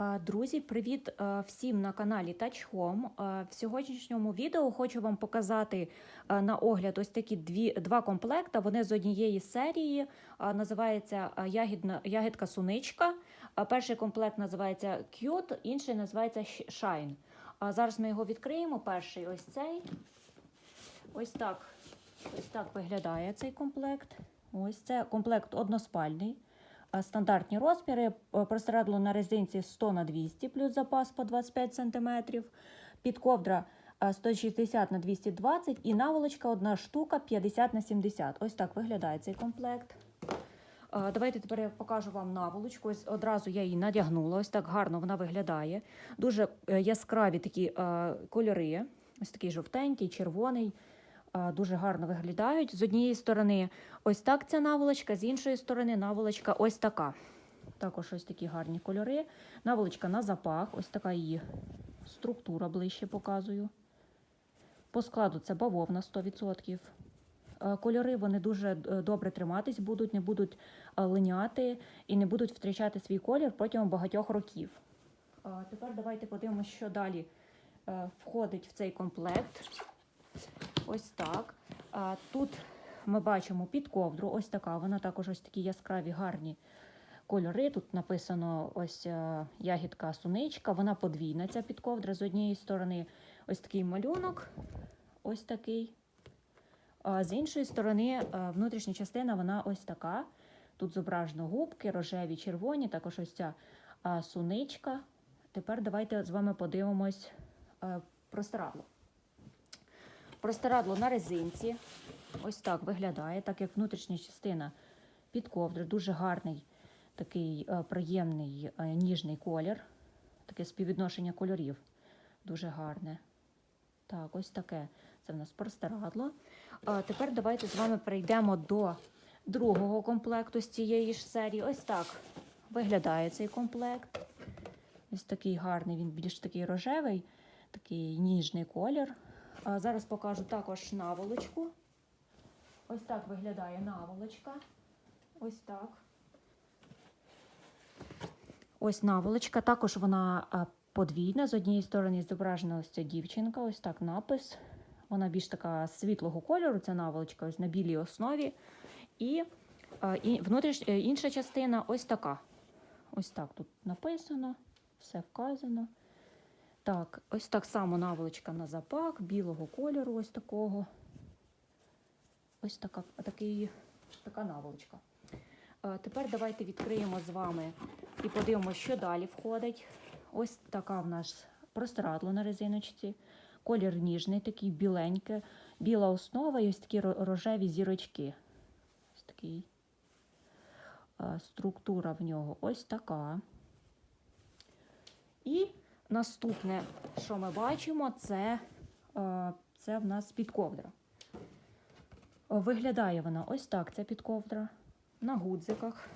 Е, Друзі, привіт е, всім на каналі Touch. Е, В сьогоднішньому відео хочу вам показати на огляд ось такі дві, два комплекта. Вони з однієї серії. Називається ягідна, ягідка суничка. Перший комплект називається Cute, інший називається Shine. Зараз ми його відкриємо. Перший ось цей. Ось так. Ось так виглядає цей комплект. Ось це комплект односпальний. Стандартні розміри. Е, Простирадло на резинці 100 на 200 плюс запас по 25 см. Підковдра е, 160 на 220 і наволочка одна штука 50 на 70. Ось так виглядає цей комплект. Давайте тепер я покажу вам наволочку. Ось одразу я її надягнула. Ось так гарно вона виглядає. Дуже е, яскраві такі кольори. Ось такий жовтенький, червоний. Е, Дуже гарно виглядають. З однієї сторони ось так ця наволочка, з іншої сторони наволочка ось така. Також ось такі гарні кольори. Наволочка на запах, ось така її структура ближче показую. По складу це бавовна 100%. Е, Кольори вони дуже е, добре триматись будуть, не будуть линяти і не будуть втрачати свій колір протягом багатьох років. Тепер давайте подивимося, що далі входить в цей комплект. Ось так. Тут ми бачимо під ковдру, ось така. Вона також ось такі яскраві, гарні кольори. Тут написано ось е, ягідка суничка. Вона подвійна, ця підковдра. З однієї сторони ось такий малюнок, ось такий. А з іншої сторони, е, внутрішня частина вона ось така. Тут зображено губки, рожеві, червоні, також ось ця суничка. Тепер давайте з вами подивимось е, простирадло. Простирадло на резинці. Ось так виглядає, так як внутрішня частина під ковдри. Дуже гарний, такий е, приємний е, ніжний колір. Таке співвідношення кольорів. Дуже гарне. Так, ось таке. Це в нас простирадло. А тепер давайте з вами перейдемо до другого комплекту з цієї ж серії. Ось так виглядає цей комплект. Ось такий гарний, він більш такий рожевий, такий ніжний колір. Зараз покажу також наволочку. Ось так виглядає наволочка. Ось так. Ось наволочка. Також вона подвійна. З однієї сторони зображена ось ця дівчинка, ось так напис. Вона більш така світлого кольору, ця наволочка, ось на білій основі. І, і внутріш, е, інша частина ось така. Ось так тут написано, все вказано. Так, ось так само наволочка на запак, білого кольору, ось такого. Ось така, такий, така наволочка. Е, Тепер давайте відкриємо з вами і подивимося, що далі входить. Ось така в нас простирадло на резиночці. Колір ніжний, такий біленький, біла основа і ось такі рожеві зірочки. Ось такий. Е, Структура в нього ось така. І наступне, що ми бачимо, це, е, це в нас підковдра. Виглядає вона ось так, ця підковдра. На гудзиках.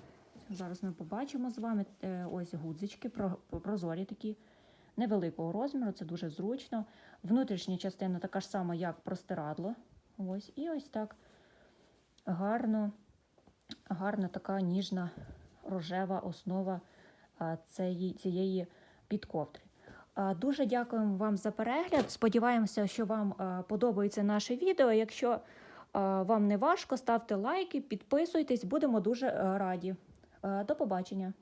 Зараз ми побачимо з вами е, ось гудзички, прозорі такі, невеликого розміру, це дуже зручно. Внутрішня частина така ж сама, як простирадло. Ось, і ось так гарно, гарна така ніжна рожева основа цієї, цієї підковдри. А, Дуже дякуємо вам за перегляд. Сподіваємося, що вам подобається наше відео. Якщо вам не важко, ставте лайки, підписуйтесь, будемо дуже раді. До побачення.